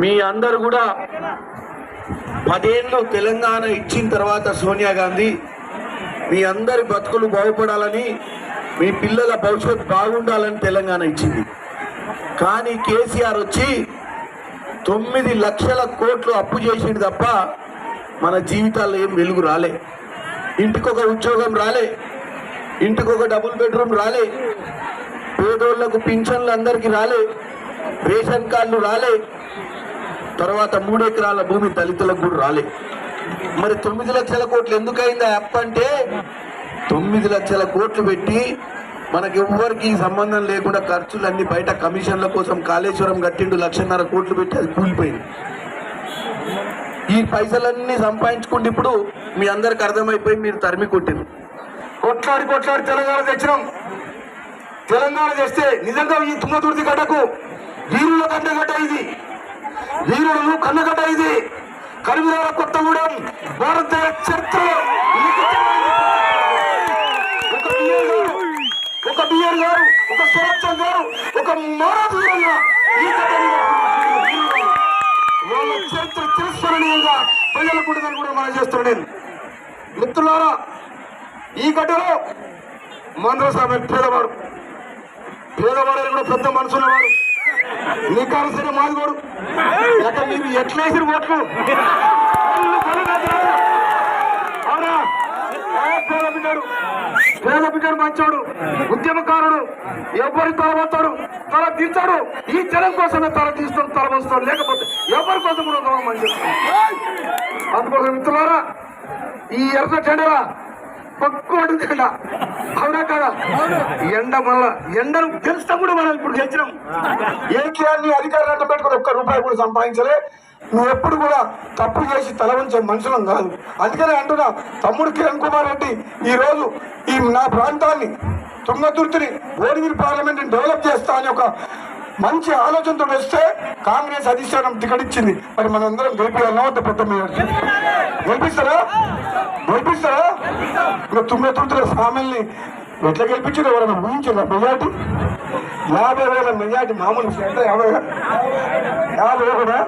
మీ అందరు కూడా పదేళ్ళు తెలంగాణ ఇచ్చిన తర్వాత సోనియా గాంధీ మీ అందరి బతుకులు బాగుపడాలని మీ పిల్లల భవిష్యత్తు బాగుండాలని తెలంగాణ ఇచ్చింది. కానీ కేసీఆర్ వచ్చి తొమ్మిది లక్షల కోట్లు అప్పు చేసిండు తప్ప మన జీవితాల్లో ఏం వెలుగు రాలే. ఇంటికొక ఉద్యోగం రాలే ఇంటికొక డబుల్ బెడ్రూమ్ రాలే పేదోళ్ళకు పింఛన్లు అందరికీ రాలే రేషన్ కార్డులు రాలే తర్వాత మూడెకరాల భూమి దళితులకు కూడా రాలే. మరి తొమ్మిది లక్షల కోట్లు ఎందుకు అయింది ఆ అప్ అంటే తొమ్మిది లక్షల కోట్లు పెట్టి మనకి ఎవ్వరికి సంబంధం లేకుండా ఖర్చులన్నీ బయట కమిషన్ల కోసం కాళేశ్వరం కట్టిండు లక్షన్నర కోట్లు పెట్టి అది కూలిపోయింది. ఈ పైసలన్నీ సంపాదించుకుంటే ఇప్పుడు మీ అందరికి అర్థమైపోయి మీరు తరిమి కొట్టింది కొట్లాడి కొట్లాడి తెలంగాణ తెచ్చినాం. తెలంగాణ తెస్తే నిజంగా ఈ తుంగతుర్తి గడ్డకు వీరుల కన్నగడ్డ ఇది వీరులు కన్నగడ్డ ఇది కరిమిరాల కొత్తగూడెం భారతీయ చరిత్ర ఒక బిఆర్ గారు ఒక బియ్యర్ గారు ఒక సురక్ష గారు ఒక మహారాజు వాళ్ళ చరిత్ర తిరస్మరణీయంగా ప్రజలకు కూడా కూడా మనం చేస్తున్నాను నేను. మిత్రులారా ఈ గడ్డలో మంద్రస్వామి పేదవాడు పేదవాడు కూడా పెద్ద మనసు నీ కారసైన మాదిగోడు? ఎక్కడ మీరు ఎట్లేసిన ఓట్లు? ఇల్లు కొనగలరా? అవునా? ఏ పేద బిడ్డాడు పేద బిడ్డాడు మంచోడు. ఉద్యమకారుడు. ఎవరి తలబోతాడు తల తీర్చాడు ఈ జనం కోసమే తల తీస్తాడు తల వస్తాడు లేకపోతే ఎవరి కోసం కూడా మంచి అందుకోసం మిత్రులారా ఈ ఎర్ర జెండరా పక్కోడు అవునా కదా? ఎండ మళ్ళా ఎండను గెలిచినా కూడా మనం ఇప్పుడు గెలిచినాం. ఏకేఆర్ని అధికారులు పెట్టుకుని ఒక్క రూపాయి కూడా సంపాదించలే. నువ్వు ఎప్పుడు కూడా తప్పు చేసి తల ఉంచే మనుషులం కాదు. అందుకనే అంటున్నా తమ్ముడు కిరణ్ కుమార్ రెడ్డి ఈ రోజు ఈ నా ప్రాంతాన్ని తుంగతుర్తిని ఓడిగిరి పార్లమెంట్ డెవలప్ చేస్తా అని ఒక మంచి ఆలోచనతో వస్తే కాంగ్రెస్ అధిష్టానం టికెట్ ఇచ్చింది. మరి మనందరం గెలిపి వద్ద పెద్ద గెలిపిస్తారా? గెలిపిస్తారా? ఇంకా తుంగతుర్తిలో సామెల్ని ఎట్లా గెలిపించారు ఎవరైనా ఊహించారా? మెజార్టీ? యాభై వేల మెజార్టీ మామూలు విషయం. యాభై యాభై కూడా